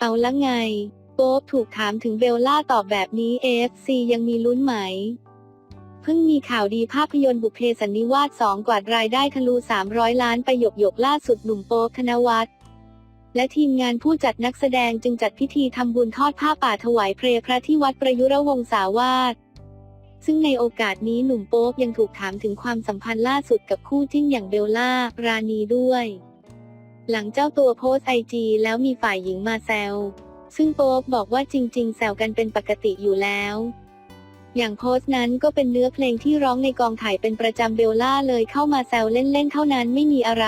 เอาละไง โป๊ปถูกถามถึงเบลล่าตอบแบบนี้ AFC ยังมีลุ้นไหม เพิ่งมีข่าวดีภาพยนตร์บุพเพสันนิวาส 2 กวาดรายได้ทะลุ 300 ล้านไปหยกหยกล่าสุดหนุ่มโป๊ปธนวัฒน์และทีมงานผู้จัดนักแสดงจึงจัดพิธีทำบุญทอดผ้าป่าถวายเพลพระที่วัดประยุรวงศาวาสซึ่งในโอกาสนี้หนุ่มโป๊ปยังถูกถามถึงความสัมพันธ์ล่าสุดกับคู่จิ้นอย่างเบลล่า รานีด้วย หลังเจ้าตัวโพสไอจีแล้วมีฝ่ายหญิงมาแซว ซึ่งโป๊ปบอกว่าจริง ๆ แซวกันเป็นปกติอยู่แล้ว อย่างโพสต์นั้นก็เป็นเนื้อเพลงที่ร้องในกองถ่ายเป็นประจำเบลล่าเลยเข้ามาแซวเล่นๆเท่านั้นไม่มีอะไร